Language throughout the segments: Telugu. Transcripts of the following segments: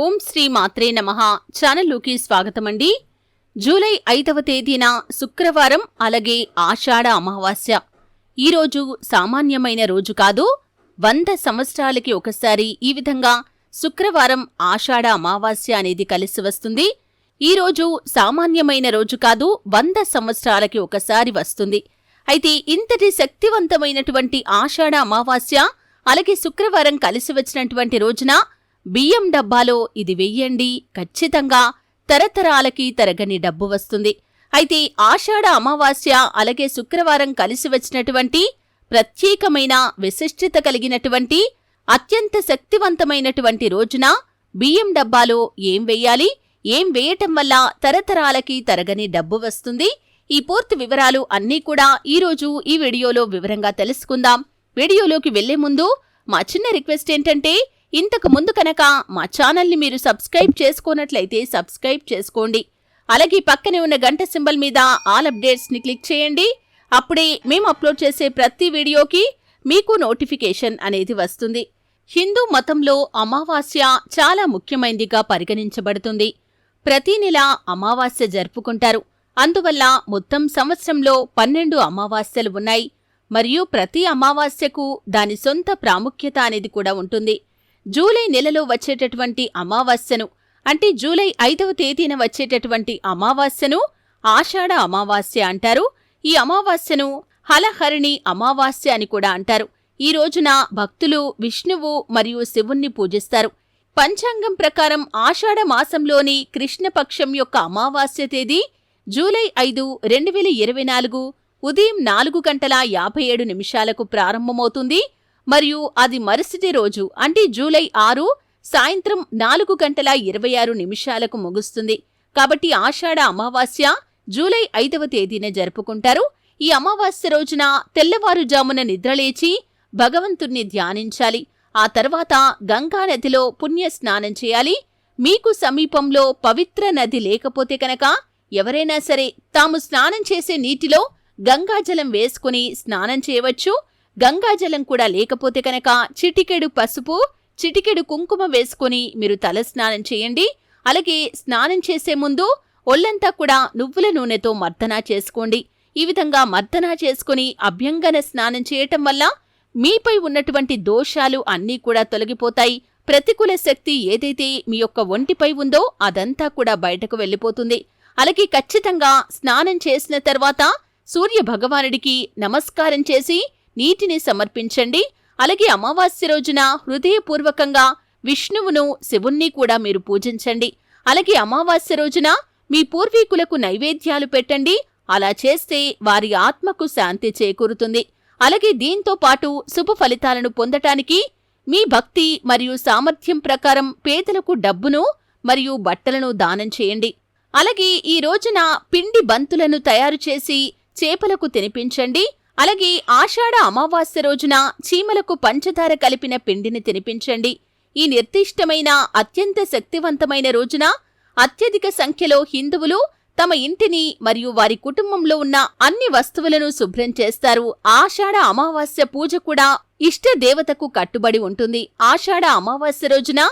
ఓం శ్రీ మాత్రే నమ. ఛానల్లోకి స్వాగతమండి. జూలై ఐదవ తేదీన శుక్రవారం అలాగే ఆషాఢ అమావాస్య. ఈరోజు సామాన్యమైన రోజు కాదు వంద సంవత్సరాలకి ఒకసారి ఈ విధంగా శుక్రవారం ఆషాఢ అమావాస్య అనేది కలిసి వస్తుంది. ఈ రోజు సామాన్యమైన రోజు కాదు వంద సంవత్సరాలకి ఒకసారి వస్తుంది. అయితే ఇంతటి శక్తివంతమైనటువంటి ఆషాఢ అమావాస్య అలాగే శుక్రవారం కలిసి వచ్చినటువంటి రోజున బియ్యం డబ్బాలో ఇది వెయ్యండి. ఖచ్చితంగా తరతరాలకి తరగని డబ్బు వస్తుంది. అయితే ఆషాఢ అమావాస్య అలాగే శుక్రవారం కలిసి వచ్చినటువంటి ప్రత్యేకమైన విశిష్టత కలిగినటువంటి అత్యంత శక్తివంతమైనటువంటి రోజున బియ్యం డబ్బాలో ఏం వెయ్యాలి? ఏం వేయటం వల్ల తరతరాలకి తరగని డబ్బు వస్తుంది? ఈ పూర్తి వివరాలు అన్నీ కూడా ఈరోజు ఈ వీడియోలో వివరంగా తెలుసుకుందాం. వీడియోలోకి వెళ్ళే ముందు మా చిన్న రిక్వెస్ట్ ఏంటంటే ఇంతకు ముందు కనుక మా ఛానల్ని మీరు సబ్స్క్రైబ్ చేసుకున్నట్లయితే సబ్స్క్రైబ్ చేసుకోండి. అలాగే పక్కనే ఉన్న గంట సింబల్ మీద ఆల్ అప్డేట్స్ని క్లిక్ చేయండి. అప్పుడే మేము అప్లోడ్ చేసే ప్రతి వీడియోకి మీకు నోటిఫికేషన్ అనేది వస్తుంది. హిందూ మతంలో అమావాస్య చాలా ముఖ్యమైనదిగా పరిగణించబడుతుంది. ప్రతి నెల అమావాస్య జరుపుకుంటారు. అందువల్ల మొత్తం సంవత్సరంలో పన్నెండు అమావాస్యలు ఉన్నాయి. మరియు ప్రతి అమావాస్యకు దాని సొంత ప్రాముఖ్యత అనేది కూడా ఉంటుంది. జూలై నెలలో వచ్చేటటువంటి అమావాస్యను. అంటే జూలై ఐదవ తేదీన వచ్చేటటువంటి అమావాస్యను ఆషాఢ అమావాస్య అంటారు. ఈ అమావాస్యను హలహరిణి అమావాస్య అని కూడా అంటారు. ఈ రోజున భక్తులు విష్ణువు మరియు శివుణ్ణి పూజిస్తారు. పంచాంగం ప్రకారం ఆషాఢ మాసంలోని కృష్ణపక్షం యొక్క అమావాస్య తేదీ జూలై ఐదు రెండు వేల ఇరవై నాలుగు ఉదయం నాలుగు గంటల యాభై ఏడు నిమిషాలకు ప్రారంభమవుతుంది. మరియు అది మరుసటి రోజు అంటే జూలై ఆరు సాయంత్రం నాలుగు గంటల ఇరవై ఆరు నిమిషాలకు ముగుస్తుంది. కాబట్టి ఆషాఢ అమావాస్య జూలై ఐదవ తేదీన జరుపుకుంటారు. ఈ అమావాస్య రోజున తెల్లవారుజామున నిద్రలేచి భగవంతుణ్ణి ధ్యానించాలి. ఆ తర్వాత గంగా నదిలో పుణ్య స్నానం చేయాలి. మీకు సమీపంలో పవిత్ర నది లేకపోతే కనుక ఎవరైనా సరే తాము స్నానం చేసే నీటిలో గంగాజలం వేసుకుని స్నానం చేయవచ్చు. గంగాజలం కూడా లేకపోతే కనుక చిటికెడు పసుపు చిటికెడు కుంకుమ వేసుకుని మీరు తల స్నానం చేయండి. అలాగే స్నానం చేసే ముందు ఒళ్ళంతా కూడా నువ్వుల నూనెతో మర్దనా చేసుకోండి. ఈ విధంగా మర్దనా చేసుకుని అభ్యంగన స్నానం చేయటం వల్ల మీపై ఉన్నటువంటి దోషాలు అన్నీ కూడా తొలగిపోతాయి. ప్రతికూల శక్తి ఏదైతే మీ యొక్క ఒంటిపై ఉందో అదంతా కూడా బయటకు వెళ్ళిపోతుంది. అలాగే ఖచ్చితంగా స్నానం చేసిన తర్వాత సూర్య భగవానుడికి నమస్కారం చేసి నీటిని సమర్పించండి. అలాగే అమావాస్య రోజున హృదయపూర్వకంగా విష్ణువును శివుణ్ణి కూడా మీరు పూజించండి. అలాగే అమావాస్య రోజున మీ పూర్వీకులకు నైవేద్యాలు పెట్టండి. అలా చేస్తే వారి ఆత్మకు శాంతి చేకూరుతుంది. అలాగే దీంతో పాటు శుభ ఫలితాలను పొందటానికి మీ భక్తి మరియు సామర్థ్యం ప్రకారం పేదలకు డబ్బును మరియు బట్టలను దానం చేయండి. అలాగే ఈ రోజున పిండి బంతులను తయారు చేసి చేపలకు తినిపించండి. అలాగే ఆషాఢ అమావాస్య రోజున చీమలకు పంచదార కలిపిన పిండిని తినిపించండి. ఈ నిర్దిష్టమైన అత్యంత శక్తివంతమైన రోజున అత్యధిక సంఖ్యలో హిందువులు తమ ఇంటిని మరియు వారి కుటుంబంలో ఉన్న అన్ని వస్తువులను శుభ్రం చేస్తారు. ఆషాఢ అమావాస్య పూజ కూడా ఇష్ట దేవతకు కట్టుబడి ఉంటుంది. ఆషాఢ అమావాస్య రోజున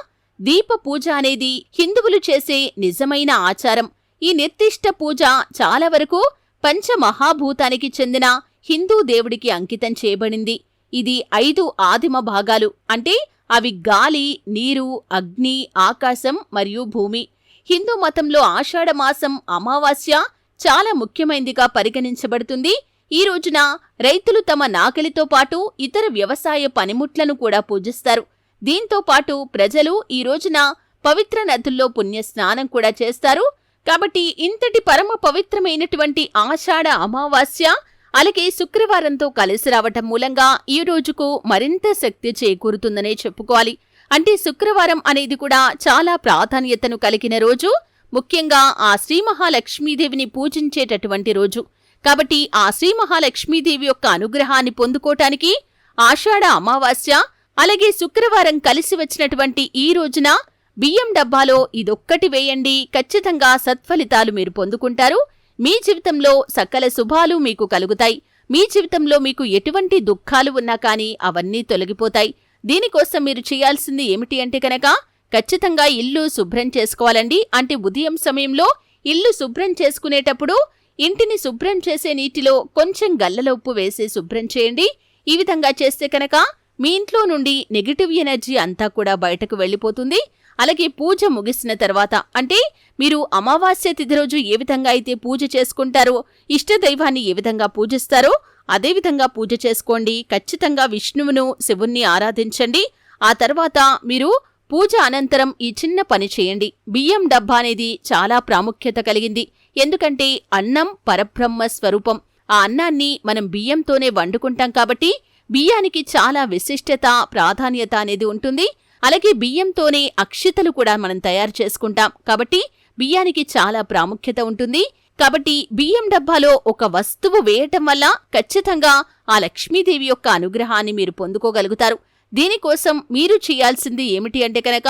దీప పూజ అనేది హిందువులు చేసే నిజమైన ఆచారం. ఈ నిర్దిష్ట పూజ చాలా వరకు పంచమహాభూతానికి చెందిన హిందూ దేవుడికి అంకితం చేయబడింది. ఇది ఐదు ఆదిమ భాగాలు. అంటే అవి గాలి నీరు అగ్ని ఆకాశం మరియు భూమి. హిందూ మతంలో ఆషాఢమాసం అమావాస్య చాలా ముఖ్యమైనదిగా పరిగణించబడుతుంది. ఈ రోజున రైతులు తమ నాకలితో పాటు ఇతర వ్యవసాయ పనిముట్లను కూడా పూజిస్తారు. దీంతో పాటు ప్రజలు ఈ రోజున పవిత్ర నదుల్లో పుణ్య స్నానం కూడా చేస్తారు. కాబట్టి ఇంతటి పరమ పవిత్రమైనటువంటి ఆషాఢ అమావాస్య అలాగే శుక్రవారంతో కలిసి రావటం మూలంగా ఈ రోజుకు మరింత శక్తి చేకూరుతుందనే చెప్పుకోవాలి. అంటే శుక్రవారం అనేది కూడా చాలా ప్రాధాన్యతను కలిగిన రోజు. ముఖ్యంగా ఆ శ్రీ మహాలక్ష్మీదేవిని పూజించేటటువంటి రోజు. కాబట్టి ఆ శ్రీ మహాలక్ష్మీదేవి యొక్క అనుగ్రహాన్ని పొందుకోటానికి ఆషాఢ అమావాస్య అలాగే శుక్రవారం కలిసి వచ్చినటువంటి ఈ రోజున బియ్యం డబ్బాలో ఇదొక్కటి వేయండి. ఖచ్చితంగా సత్ఫలితాలు మీరు పొందుకుంటారు. మీ జీవితంలో సకల శుభాలు మీకు కలుగుతాయి. మీ జీవితంలో మీకు ఎటువంటి దుఃఖాలు ఉన్నా కానీ అవన్నీ తొలగిపోతాయి. దీనికోసం మీరు చేయాల్సింది ఏమిటి అంటే కనుక ఖచ్చితంగా ఇల్లు శుభ్రం చేసుకోవాలండి. అంటే ఉదయం సమయంలో ఇల్లు శుభ్రం చేసుకునేటప్పుడు ఇంటిని శుభ్రం చేసే నీటిలో కొంచెం గల్లల ఉప్పు వేసి శుభ్రం చేయండి. ఈ విధంగా చేస్తే కనుక మీ ఇంట్లో నుండి నెగిటివ్ ఎనర్జీ అంతా కూడా బయటకు వెళ్ళిపోతుంది. అలాగే పూజ ముగిసిన తర్వాత అంటే మీరు అమావాస్య తిథి రోజు ఏ విధంగా అయితే పూజ చేసుకుంటారో ఇష్ట దైవాన్ని ఏ విధంగా పూజిస్తారో అదేవిధంగా పూజ చేసుకోండి. ఖచ్చితంగా విష్ణువును శివుణ్ణి ఆరాధించండి. ఆ తర్వాత మీరు పూజ అనంతరం ఈ చిన్న పని చేయండి. బియ్యం డబ్బా అనేది చాలా ప్రాముఖ్యత కలిగింది. ఎందుకంటే అన్నం పరబ్రహ్మ స్వరూపం. ఆ అన్నాన్ని మనం బియ్యంతోనే వండుకుంటాం కాబట్టి బియ్యానికి చాలా విశిష్టత ప్రాధాన్యత అనేది ఉంటుంది. అలాగే బియ్యంతోనే అక్షితలు కూడా మనం తయారు చేసుకుంటాం. కాబట్టి బియ్యానికి చాలా ప్రాముఖ్యత ఉంటుంది. కాబట్టి బియ్యం డబ్బాలో ఒక వస్తువు వేయటం వల్ల ఖచ్చితంగా ఆ లక్ష్మీదేవి యొక్క అనుగ్రహాన్ని మీరు పొందుకోగలుగుతారు. దీనికోసం మీరు చేయాల్సింది ఏమిటి అంటే కనుక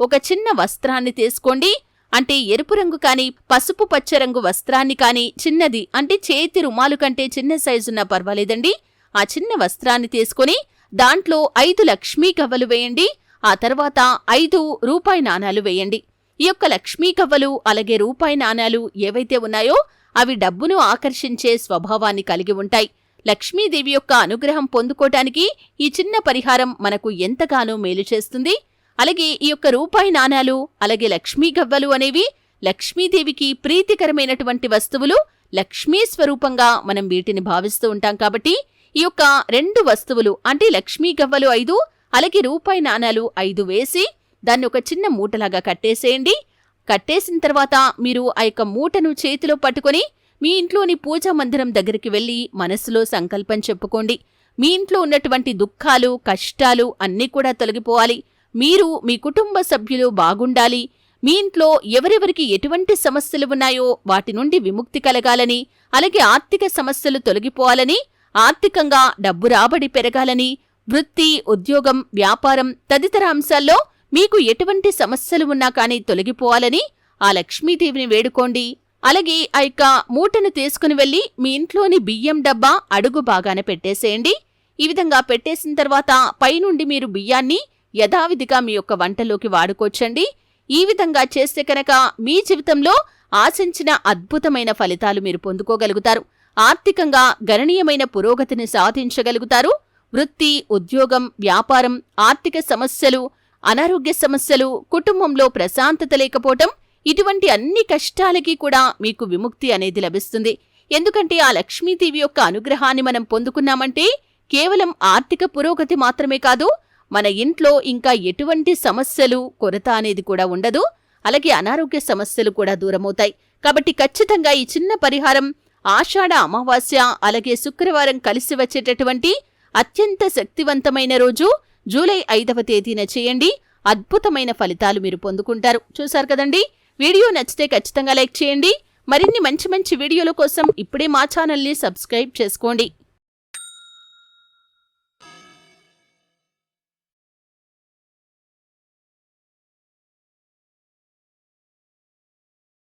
ఒక చిన్న వస్త్రాన్ని తీసుకోండి. అంటే ఎరుపు రంగు కానీ పసుపు పచ్చ రంగు వస్త్రాన్ని కానీ చిన్నది అంటే చేతి రుమాలు కంటే చిన్న సైజున్న పర్వాలేదండి. ఆ చిన్న వస్త్రాన్ని తీసుకొని దాంట్లో ఐదు లక్ష్మీ కవ్వలు వేయండి. ఆ తర్వాత ఐదు రూపాయి నాణాలు వేయండి. ఈ యొక్క లక్ష్మీ కవ్వలు అలాగే రూపాయి నాణాలు ఏవైతే ఉన్నాయో అవి డబ్బును ఆకర్షించే స్వభావాన్ని కలిగి ఉంటాయి. లక్ష్మీదేవి యొక్క అనుగ్రహం పొందుకోటానికి ఈ చిన్న పరిహారం మనకు ఎంతగానో మేలు చేస్తుంది. అలాగే ఈ యొక్క రూపాయి నాణాలు అలాగే లక్ష్మీ గవ్వలు అనేవి లక్ష్మీదేవికి ప్రీతికరమైనటువంటి వస్తువులు లక్ష్మీ స్వరూపంగా మనం వీటిని భావిస్తూ ఉంటాం కాబట్టి ఈ యొక్క రెండు వస్తువులు అంటే లక్ష్మీ గవ్వలు ఐదు అలాగే రూపాయి నాణాలు ఐదు వేసి దాన్ని ఒక చిన్న మూటలాగా కట్టేసేయండి. కట్టేసిన తర్వాత మీరు ఆ యొక్క మూటను చేతిలో పట్టుకొని మీ ఇంట్లోని పూజా మందిరం దగ్గరికి వెళ్ళి మనస్సులో సంకల్పం చెప్పుకోండి. మీ ఇంట్లో ఉన్నటువంటి దుఃఖాలు కష్టాలు అన్నీ కూడా తొలగిపోవాలి. మీరు మీ కుటుంబ సభ్యులు బాగుండాలి. మీ ఇంట్లో ఎవరెవరికి ఎటువంటి సమస్యలు ఉన్నాయో వాటి నుండి విముక్తి కలగాలని అలాగే ఆర్థిక సమస్యలు తొలగిపోవాలని ఆర్థికంగా డబ్బు రాబడి పెరగాలని వృత్తి ఉద్యోగం వ్యాపారం తదితర అంశాల్లో మీకు ఎటువంటి సమస్యలు ఉన్నా కానీ తొలగిపోవాలని ఆ లక్ష్మీదేవిని వేడుకోండి. అలాగే ఆ యొక్క మూటను తీసుకుని వెళ్ళి మీ ఇంట్లోని బియ్యం డబ్బా అడుగు బాగాన పెట్టేసేయండి. ఈ విధంగా పెట్టేసిన తర్వాత పైనుండి మీరు బియ్యాన్ని యథావిధిగా మీ యొక్క వంటలోకి వాడుకోవచ్చండి. ఈ విధంగా చేస్తే కనుక మీ జీవితంలో ఆశించిన అద్భుతమైన ఫలితాలు మీరు పొందుకోగలుగుతారు. ఆర్థికంగా గణనీయమైన పురోగతిని సాధించగలుగుతారు. వృత్తి ఉద్యోగం వ్యాపారం ఆర్థిక సమస్యలు అనారోగ్య సమస్యలు కుటుంబంలో ప్రశాంతత లేకపోవటం ఇటువంటి అన్ని కష్టాలకి కూడా మీకు విముక్తి అనేది లభిస్తుంది. ఎందుకంటే ఆ లక్ష్మీదేవి యొక్క అనుగ్రహాన్ని మనం పొందుకున్నామంటే కేవలం ఆర్థిక పురోగతి మాత్రమే కాదు మన ఇంట్లో ఇంకా ఎటువంటి సమస్యలు కొరత అనేది కూడా ఉండదు. అలాగే అనారోగ్య సమస్యలు కూడా దూరమవుతాయి. కాబట్టి ఖచ్చితంగా ఈ చిన్న పరిహారం ఆషాఢ అమావాస్య అలాగే శుక్రవారం కలిసి వచ్చేటటువంటి అత్యంత శక్తివంతమైన రోజు. జూలై ఐదవ తేదీన చేయండి. అద్భుతమైన ఫలితాలు మీరు పొందుకుంటారు. చూశారు కదండి? వీడియో నచ్చితే ఖచ్చితంగా లైక్ చేయండి. మరిన్ని మంచి మంచి వీడియోల కోసం ఇప్పుడే మా ఛానల్ని సబ్స్క్రైబ్ చేసుకోండి.